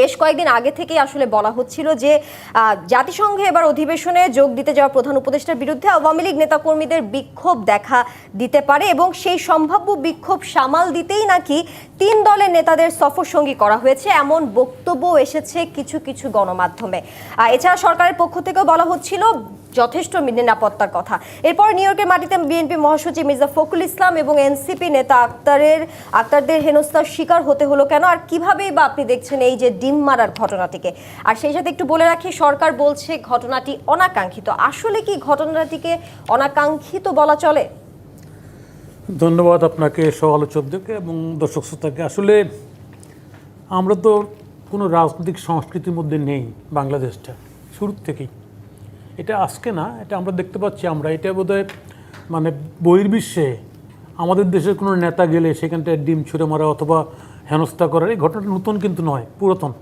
বেশ কয়েকদিন আগে থেকে আসলে বলা হচ্ছিল যে জাতিসংঘে এবার অধিবেশনে যোগ দিতে যাওয়া প্রধান উপদেষ্টার বিরুদ্ধে আওয়ামী লীগ নেতাকর্মীদের বিক্ষোভ দেখা দিতে পারে এবং সেই সম্ভাব্য বিক্ষোভ সামাল দিতেই নাকি তিন দলের নেতাদের সফর সঙ্গী করা হয়েছে। এমন বক্তব্য এসেছে কিছু কিছু গণমাধ্যমে। এছাড়া সরকারের পক্ষ থেকেও বলা হচ্ছিল যথেষ্ট নিরাপত্তার কথা। এরপর নিউ ইয়র্কের মাটিতে বিএনপি মহাসচিব মির্জা ফখরুল ইসলাম এবং এনসিপি নেতা আক্তারের আক্তারদের হেনস্থার শিকার হতে হলো কেন? আর কিভাবেই বা আপনি দেখছেন এই যে ডিম মারার ঘটনাটিকে? আর সেই সাথে একটু বলে রাখি, সরকার বলছে ঘটনাটি অনাকাঙ্ক্ষিত। আসলে কি ঘটনাটিকে অনাকাঙ্ক্ষিত বলা চলে? ধন্যবাদ আপনাকে সহ আলোচকদেরকে এবং দর্শক শ্রোতাকে। আসলে আমরা তো কোনো রাজনৈতিক সংস্কৃতির মধ্যে নেই বাংলাদেশটা শুরুর থেকেই। এটা আজকে না, এটা আমরা দেখতে পাচ্ছি আমরা। এটা বোধহয় মানে বহির্বিশ্বে আমাদের দেশের কোনো নেতা গেলে সেখানটায় ডিম ছুঁড়ে মারা অথবা হেনস্থা করার, এই ঘটনাটা নতুন কিন্তু নয়, পুরাতন।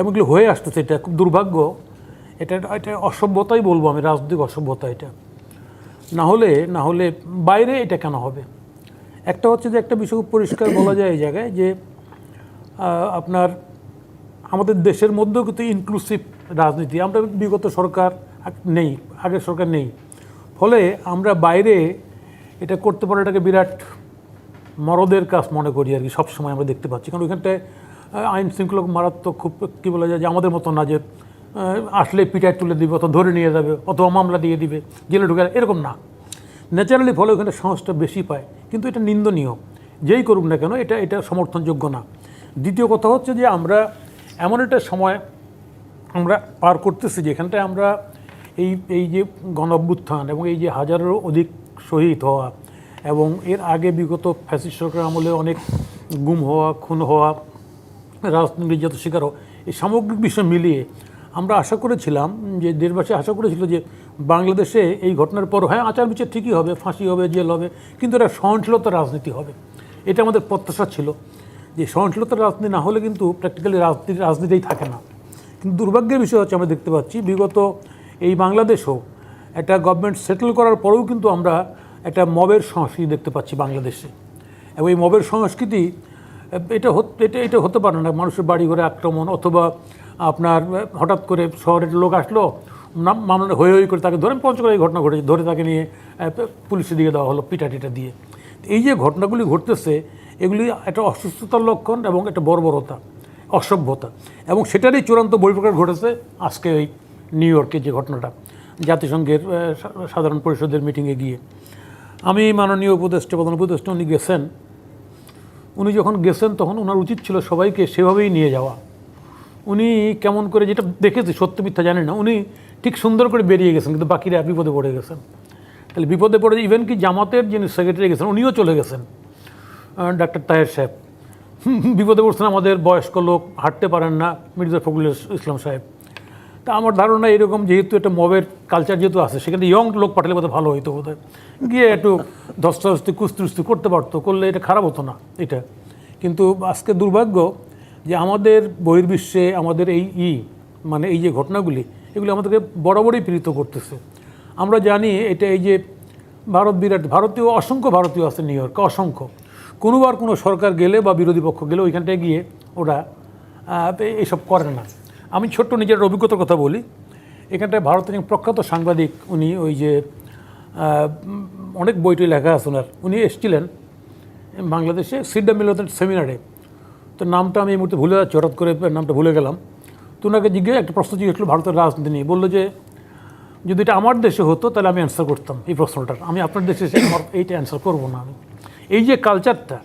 এবং এগুলো হয়ে আসতেছে এটা, খুব দুর্ভাগ্য। এটা এটা অসভ্যতাই বলব আমি, রাজনৈতিক অসভ্যতা এটা। না হলে না হলে বাইরে এটা কেন হবে? একটা হচ্ছে যে একটা বিষয় পরিষ্কার বলা যায় এই জায়গায় যে আপনার আমাদের দেশের মধ্যেও কিন্তু ইনক্লুসিভ রাজনীতি। আমরা বিগত সরকার নেই আগের সরকার নেই। ফলে আমরা বাইরে এটা করতে পারে এটাকে বিরাট মরদের কাজ মনে করি আর কি, সবসময় আমরা দেখতে পাচ্ছি। কারণ ওইখানটায় আইন শৃঙ্খলা মারাত্মক খুব, কী বলা যায় যে আমাদের মতো না যে আসলে পিটায় তুলে দিবে অথবা ধরে নিয়ে যাবে অথবা মামলা দিয়ে দিবে, জেলে ঢুকে এরকম না। ন্যাচারালি ফলে ওখানে সাহসটা বেশি পায়। কিন্তু এটা নিন্দনীয়। যেই করুক না কেন, এটা এটা সমর্থনযোগ্য না। দ্বিতীয় কথা হচ্ছে যে আমরা এমন একটা সময় আমরা পার করতেছি যেখানটায় আমরা এই এই যে গণ এবং এই যে হাজারেরও অধিক শহীদ হওয়া এবং এর আগে বিগত ফ্যাসিস্ট সরকার আমলে অনেক গুম হওয়া, খুন হওয়া রাজনৈতিক নির্যাতন শিকার হওয়া, এই সামগ্রিক বিষয় মিলিয়ে আমরা আশা করেছিলাম যে, দেশবাসী আশা করেছিল যে বাংলাদেশে এই ঘটনার পর হ্যাঁ আচার বিচার ঠিকই হবে, ফাঁসি হবে, জেল হবে, কিন্তু এটা সহনশীলতা রাজনীতি হবে। এটা আমাদের প্রত্যাশা ছিল যে সহনশীলতার রাজনীতি না হলে কিন্তু প্র্যাকটিক্যালি রাজনীতি, রাজনীতিই থাকে না। কিন্তু দুর্ভাগ্যের বিষয় হচ্ছে, আমরা দেখতে পাচ্ছি বিগত এই বাংলাদেশও একটা গভর্নমেন্ট সেটেল করার পরেও কিন্তু আমরা একটা মবের সংস্কৃতি দেখতে পাচ্ছি বাংলাদেশে। এবং এই মবের সংস্কৃতি, এটা হত- এটা এটা হতে পারে না, মানুষের বাড়ি ঘরে আক্রমণ অথবা আপনার, হঠাৎ করে শহরের লোক আসলো মামলা হয়ে হয়ে করে তাকে ধরে, পঞ্চগড়ে ঘটনা ঘটেছে, ধরে তাকে নিয়ে পুলিশের দিকে দেওয়া হলো, পিটা টিটা দিয়ে। এই যে ঘটনাগুলি ঘটতেছে, এগুলি একটা অসুস্থতার লক্ষণ এবং একটা বর্বরতা, অসভ্যতা। এবং সেটারই চূড়ান্ত বহিঃপ্রকাশ ঘটেছে আজকে এই নিউ ইয়র্কে যে ঘটনাটা, জাতিসংঘের সাধারণ পরিষদের মিটিংয়ে গিয়ে। আমি মাননীয় উপদেষ্টা, প্রধান উপদেষ্টা, উনি গেছেন। উনি যখন গেছেন, তখন ওনার উচিত ছিল সবাইকে সেভাবেই নিয়ে যাওয়া। উনি কেমন করে যেটা দেখেছি, সত্য মিথ্যা জানি না, উনি ঠিক সুন্দর করে বেরিয়ে গেছেন, কিন্তু বাকিরা বিপদে পড়ে গেছেন। তাহলে বিপদে পড়ে ইভেন কি জামাতের যিনি সেক্রেটারি গেছেন, উনিও চলে গেছেন। ডাক্তার তাহের সাহেব। বিপদে পড়ছেন আমাদের বয়স্ক লোক, হাঁটতে পারেন না, মির্জা ফখরুল ইসলাম সাহেব। তা আমার ধারণা এরকম যেহেতু একটা মবের কালচার যেহেতু আছে সেখানে ইয়ং লোক পাঠালে বোধহয় ভালো হইতো বোধহয়। গিয়ে একটু ধস্তাধস্তি কুস্তুস্তি করতে পারতো করলে এটা খারাপ হতো না এটা। কিন্তু আজকে দুর্ভাগ্য যে আমাদের বহির্বিশ্বে আমাদের এই ই মানে এই যে ঘটনাগুলি এগুলি আমাদেরকে বরাবরই পীড়িত করতেছে। আমরা জানি এটা এই যে ভারত বিরাট ভারতীয় অসংখ্য ভারতীয় আছে নিউ ইয়র্কে অসংখ্য। কোনোবার কোনো সরকার গেলে বা বিরোধী পক্ষ গেলে ওইখানটায় গিয়ে ওরা আহ, এইসব করে না। আমি ছোট্ট নিজের অভিজ্ঞতার কথা বলি। এখানটায় ভারতের একজন প্রখ্যাত সাংবাদিক, উনি ওই যে অনেক বইটি লেখা আছে ওনার। উনি এসেছিলেন বাংলাদেশে সিডা মিলনের সেমিনারে। তো নামটা আমি এই মুহূর্তে ভুলে যাচ্ছি, হঠাৎ করে নামটা ভুলে গেলাম। তো ওনাকে জিজ্ঞেস, একটা প্রশ্ন জিজ্ঞেস করল ভারতের রাজনীতি নিয়ে। বলল যে, যদি এটা আমার দেশে হতো, তাহলে আমি অ্যান্সার করতাম এই প্রশ্নটার। আমি আপনার দেশে এসে আমার এইটা অ্যান্সার করব না আমি। এই যে কালচারটা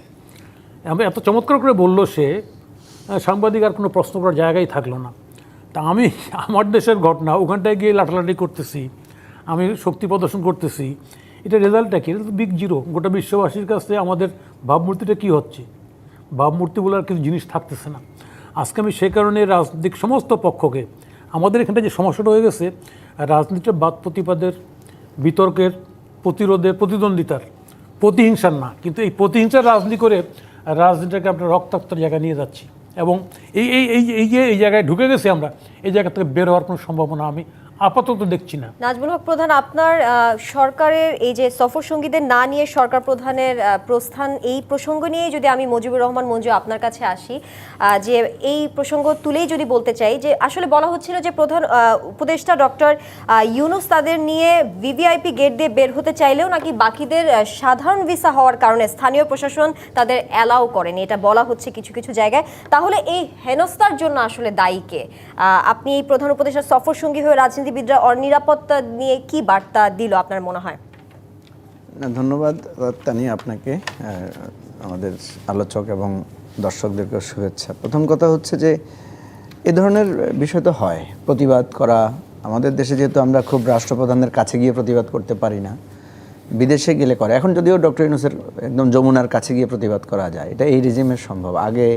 আমি এত চমৎকার করে বলল সে সাংবাদিক আর কোনো প্রশ্ন করার জায়গায় থাকল না। তা আমি, আমার দেশের ঘটনা, ওখানটায় গিয়ে লাঠালাঠি করতেছি, আমি শক্তি প্রদর্শন করতেছি, এটা রেজাল্টটা কি এটা তো বিগ জিরো গোটা বিশ্ববাসীর কাছে আমাদের ভাবমূর্তিটা কি হচ্ছে? ভাবমূর্তি বলে আর কিছু জিনিস থাকতেছে না। আজকে আমি সে কারণে রাজনৈতিক সমস্ত পক্ষকে, আমাদের এখানটা যে সমস্যাটা হয়ে গেছে রাজনীতির বাদ প্রতিবাদের, বিতর্কের, প্রতিরোধের, প্রতিদ্বন্দ্বিতার, প্রতিহিংসার না, কিন্তু এই প্রতিহিংসার রাজনীতি করে রাজনীতিটাকে আমরা রক্তাক্তর জায়গায় নিয়ে যাচ্ছি। এবং এই এই এই যে এই জায়গায় ঢুকে গেছি আমরা, এই জায়গা থেকে বের হওয়ার কোনো সম্ভাবনা আমি আপাতত দেখছি না। নাজমুল হক প্রধান, আপনার সরকারের এই যে সফর সঙ্গীদের না নিয়ে সরকার প্রধানের প্রস্থান এই প্রসঙ্গ নিয়ে যদি আমি মুজিবুর রহমান মঞ্জু আপনার কাছে আসি যে এই প্রসঙ্গ তুলেই যদি বলতে চাই, যে আসলে বলা হচ্ছিল যে প্রধান উপদেষ্টা ডক্টর ইউনুস তাদের নিয়ে ভিভিআইপি গেট দিয়ে বের হতে চাইলেও নাকি বাকিদের সাধারণ ভিসা হওয়ার কারণে স্থানীয় প্রশাসন তাদের অ্যালাউ করেনি। এটা বলা হচ্ছে কিছু কিছু জায়গায়। তাহলে এই হেনস্থার জন্য আসলে দায়ী কে? আপনি এই প্রধান উপদেষ্টার সফর সঙ্গী হয়ে রাজনীতিবিদরা অনিরাপত্তা নিয়ে কি বার্তা দিল আপনার মনে হয়? ধন্যবাদ তানি আপনাকে আমাদের আলোচক এবং দর্শকদেরকে শুভেচ্ছা। প্রথম কথা হচ্ছে যে, এ ধরনের বিষয় তো হয়, প্রতিবাদ করা। আমাদের দেশে যেহেতু আমরা খুব রাষ্ট্রপ্রধানের কাছে গিয়ে প্রতিবাদ করতে পারি না, বিদেশে গেলে করে। এখন যদিও ডক্টর ইউনুসের একদম যমুনার কাছে গিয়ে প্রতিবাদ করা যায়, এটা এই রেজিমের সম্ভব। আগে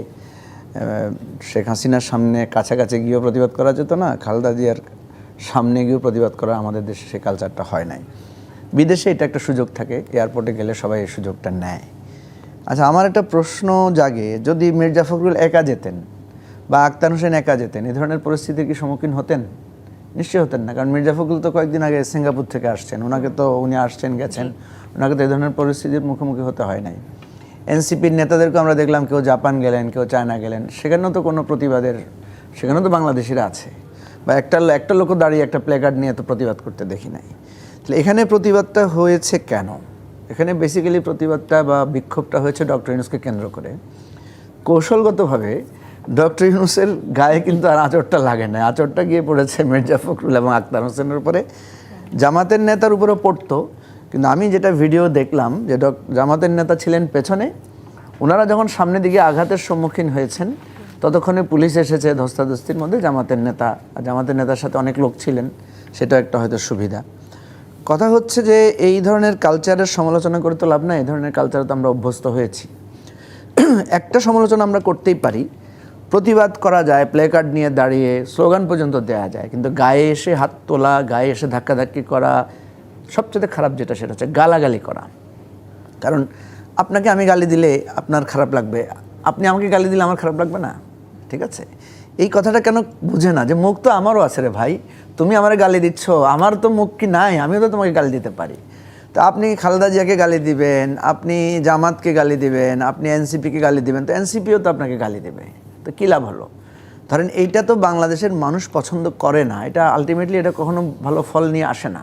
শেখ হাসিনার সামনে কাছাকাছি গিয়েও প্রতিবাদ করা যেত না, খালদা জিয়ার সামনে গিয়েও প্রতিবাদ করা আমাদের দেশে সে কালচারটা হয় নাই। বিদেশে এটা একটা সুযোগ থাকে এয়ারপোর্টে গেলে সবাই এই সুযোগটা নেয়। আচ্ছা আমার একটা প্রশ্ন জাগে, যদি মির্জা ফখরুল একা যেতেন বা আক্তার হোসেন একা যেতেন, এ ধরনের পরিস্থিতির কি সম্মুখীন হতেন? নিশ্চয়ই হতেন না, কারণ মির্জা ফখরুল তো কয়েকদিন আগে সিঙ্গাপুর থেকে আসছেন ওনাকে তো উনি আসছেন, গেছেন। ওনাকে তো এই ধরনের পরিস্থিতির মুখোমুখি হতে হয় নাই। এনসিপির নেতাদেরকে আমরা দেখলাম, কেউ জাপান গেলেন, কেউ চায়না গেলেন, সেখানেও তো কোনো প্রতিবাদের, সেখানেও তো বাংলাদেশিরা আছে। বা একটা একটা লোকও দাঁড়িয়ে একটা প্লেকার্ড নিয়ে তো প্রতিবাদ করতে দেখি নাই। তাহলে এখানে প্রতিবাদটা হয়েছে কেন? এখানে বেসিক্যালি প্রতিবাদটা বা বিক্ষোভটা হয়েছে ডক্টর ইউনুসকে কেন্দ্র করে। কৌশলগতভাবে ডক্টর ইউনুসের গায়ে কিন্তু আর আঁচড়টা লাগে না। আঁচড়টা গিয়ে পড়েছে মির্জা ফখরুল এবং আক্তার হোসেনের উপরে। জামাতের নেতার উপরে পড়তো। কিন্তু আমি যেটা ভিডিও দেখলাম যে ডক- জামাতের নেতা ছিলেন পেছনে। ওনারা যখন সামনের দিকে আঘাতের সম্মুখীন হয়েছেন ততক্ষণে পুলিশ এসেছে ধস্তাধস্তির মধ্যে। জামাতের নেতা আর জামাতের নেতার সাথে অনেক লোক ছিলেন সেটা একটা হয়তো সুবিধা। কথা হচ্ছে যে এই ধরনের কালচারের সমালোচনা করে তো লাভ নাই, এই ধরনের কালচারে তো আমরা অভ্যস্ত হয়েছি। একটা সমালোচনা আমরা করতেই পারি। প্রতিবাদ করা যায় প্লে কার্ড নিয়ে দাঁড়িয়ে স্লোগান পর্যন্ত দেওয়া যায়, কিন্তু গায়ে এসে হাত তোলা, গায়ে এসে ধাক্কাধাক্কি করা, সবচেয়ে খারাপ যেটা সেটা হচ্ছে গালাগালি করা। কারণ আপনাকে আমি গালি দিলে আপনার খারাপ লাগবে। আপনি আমাকে গালি দিলে আমার খারাপ লাগবে না? ঠিক আছে? এই কথাটা কেন বুঝে না? যে মুখ তো আমারও আছে রে ভাই। তুমি আমার গালি দিচ্ছ। আমার তো মুখ কি নাই? আমিও তো তোমাকে গালি দিতে পারি। তো আপনি খালেদা জিয়াকে গালি দিবেন, আপনি জামাতকে গালি দিবেন, আপনি এনসিপিকে গালি দিবেন, তো এনসিপিও তো আপনাকে গালি দেবে। তো কী লাভ হলো? ধরেন এইটা তো বাংলাদেশের মানুষ পছন্দ করে না। এটা আলটিমেটলি এটা কখনো ভালো ফল নিয়ে আসে না।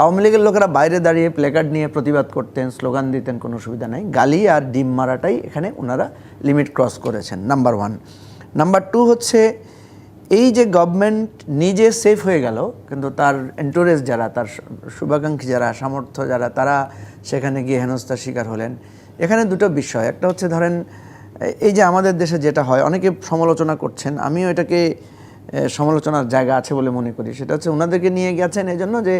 আওয়ামী লীগের লোকেরা বাইরে দাঁড়িয়ে প্লেকার্ড নিয়ে প্রতিবাদ করতেন স্লোগান দিতেন, কোনো সুবিধা নাই। গালি আর ডিম মারাটাই এখানে ওনারা লিমিট ক্রস করেছেন নাম্বার ওয়ান নাম্বার টু হচ্ছে এই যে গভর্নমেন্ট নিজে সেফ হয়ে গেল কিন্তু তার এন্টোরেজ যারা তার শুভাকাঙ্ক্ষী যারা সামর্থ্য যারা তারা সেখানে গিয়ে হেনস্থার শিকার হলেন। এখানে দুটো বিষয়। একটা হচ্ছে ধরেন এই যে আমাদের দেশে যেটা হয় অনেকে সমালোচনা করছেন আমিও এটাকে সমালোচনার জায়গা আছে বলে মনে করি। সেটা হচ্ছে ওনাদেরকে নিয়ে গেছেন এই জন্য যে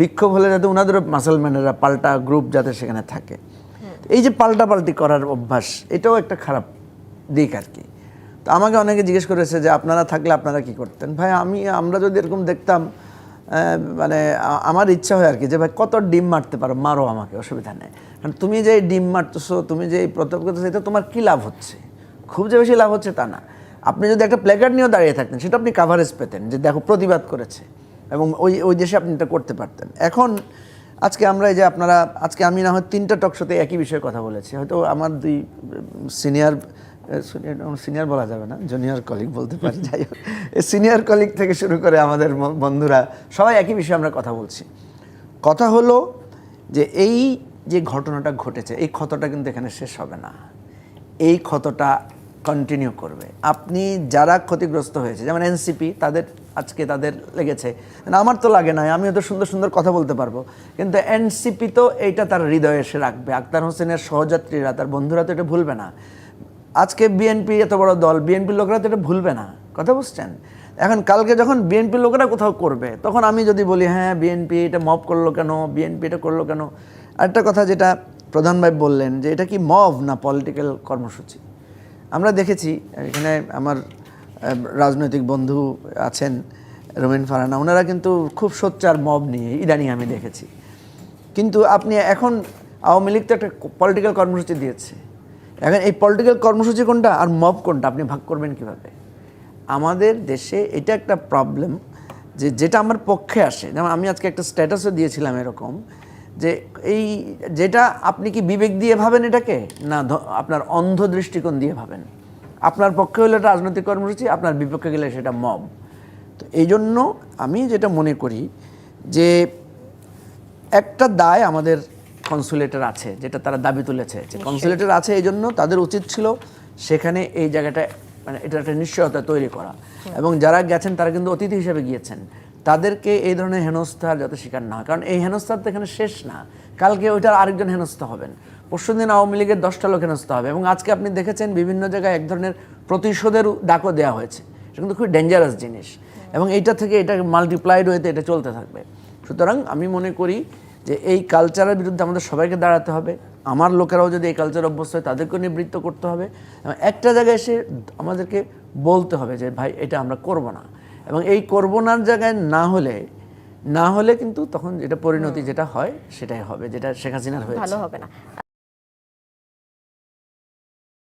বিক্ষোভ হলে যাতে ওনাদেরও মাসলম্যানেরা পাল্টা গ্রুপ যাতে সেখানে থাকে। এই যে পাল্টা পাল্টি করার অভ্যাস এটাও একটা খারাপ দিক আর কি। তো আমাকে অনেকে জিজ্ঞেস করেছে যে আপনারা থাকলে আপনারা কি করতেন? ভাই, আমি, আমরা যদি এরকম দেখতাম মানে আমার ইচ্ছা হয় আর কি যে, ভাই, কত ডিম মারতে পারো? মারো আমাকে, অসুবিধা নেই। কারণ তুমি যে ডিম মারতেছো, তুমি যে এই করতেছো এটা তোমার কী লাভ হচ্ছে? খুব যে বেশি লাভ হচ্ছে তা না। আপনি যদি একটা প্লেকার্ড নিয়েও দাঁড়িয়ে থাকতেন, সেটা আপনি কাভারেজ পেতেন, যে দেখো প্রতিবাদ করেছে। এবং ওই ওই দেশে আপনি এটা করতে পারতেন। এখন, আজকে আমরা এই যে আপনারা, আজকে আমি না হয় তিনটা টকশোতে একই বিষয়ে কথা বলেছি। হয়তো আমার দুই সিনিয়র সিনিয়র বলা যাবে না জুনিয়র কলিগ বলতে পারি, যাই হোক। সিনিয়র কলিগ থেকে শুরু করে আমাদের বন্ধুরা, সবাই একই বিষয়ে আমরা কথা বলছি। কথা হলো যে এই যে ঘটনাটা ঘটেছে, এই ক্ষতটা কিন্তু এখানে শেষ হবে না। এই ক্ষতটা কন্টিনিউ করবে। আপনি যারা ক্ষতিগ্রস্ত হয়েছে, যেমন এনসিপি তাদের, আজকে তাদের লেগেছে। আমার তো লাগে না, আমিও তো সুন্দর সুন্দর কথা বলতে পারব। কিন্তু এনসিপি তো এইটা তার হৃদয়ে এসে রাখবে। আক্তার হোসেনের সহযাত্রীরা, তার বন্ধুরা তো এটা ভুলবে না। আজকে বিএনপি এত বড় দল বিএনপির লোকরা তো এটা ভুলবে না, কথা বুঝছেন? এখন কালকে যখন বিএনপির লোকেরা কোথাও করবে, তখন আমি যদি বলি হ্যাঁ বিএনপি এটা মব করল কেন বিএনপি এটা করল কেন? আরেকটা কথা যেটা প্রধান ভাই বললেন, যে এটা কি মব না পলিটিক্যাল কর্মসূচি? আমরা দেখেছি, এখানে আমার রাজনৈতিক বন্ধু আছেন রবিন ফারানা, ওনারা কিন্তু খুব সোচ্চার মব নিয়ে, ইদানিং আমি দেখেছি। কিন্তু আপনি এখন আওয়ামী লীগ তো একটা পলিটিক্যাল কর্মসূচি দিয়েছে। এখন এই পলিটিক্যাল কর্মসূচি কোনটা আর মব কোনটা? আপনি ভাগ করবেন কীভাবে? আমাদের দেশে এটা একটা প্রবলেম যে যেটা আমার পক্ষে আসে। যেমন আমি আজকে একটা স্ট্যাটাসও দিয়েছিলাম এরকম যে এই যেটা আপনি কি বিবেক দিয়ে ভাবেন এটাকে? না আপনার অন্ধ দৃষ্টিকোণ দিয়ে ভাবেন। আপনার পক্ষে হলে এটা রাজনৈতিক কর্মসূচি, আপনার বিপক্ষে গেলে সেটা মব তো এই জন্য আমি যেটা মনে করি যে একটা দায় আমাদের কনসুলেটের আছে যেটা তারা দাবি তুলেছে যে কনসুলেটের আছে এই জন্য তাদের উচিত ছিল সেখানে এই জায়গাটা মানে এটা একটা নিশ্চয়তা তৈরি করা। এবং যারা গেছেন তারা কিন্তু অতিথি হিসেবে গিয়েছেন। তাদেরকে এই ধরনের হেনস্থার যাতে শিকার না হয়। কারণ এই হেনস্থার তো এখানে শেষ না। কালকে ওইটার আরেকজন হেনস্থা হবেন। পরশু দিন আওয়ামী লীগের দশটা লোক হেনস্থা হবে। এবং আজকে আপনি দেখেছেন বিভিন্ন জায়গায় এক ধরনের প্রতিশোধের ডাকও দেওয়া হয়েছে। এটা কিন্তু খুব ডেঞ্জারাস জিনিস। এবং এইটা থেকে এটা মাল্টিপ্লাইড হয়েতে এটা চলতে থাকবে। সুতরাং আমি মনে করি যে এই কালচারের বিরুদ্ধে আমাদের সবাইকে দাঁড়াতে হবে। আমার লোকেরাও যদি এই কালচার অভ্যস্ত হয় তাদেরকেও নিবৃত্ত করতে হবে। এবং একটা জায়গায় এসে আমাদেরকে বলতে হবে যে ভাই এটা আমরা করব না। এবং এই করব না জায়গায় না হলে না হলে কিন্তু তখন যেটা পরিণতি যেটা হয় সেটাই হবে যেটা শেখ হাসিনার হয়ে ভালো হবে না।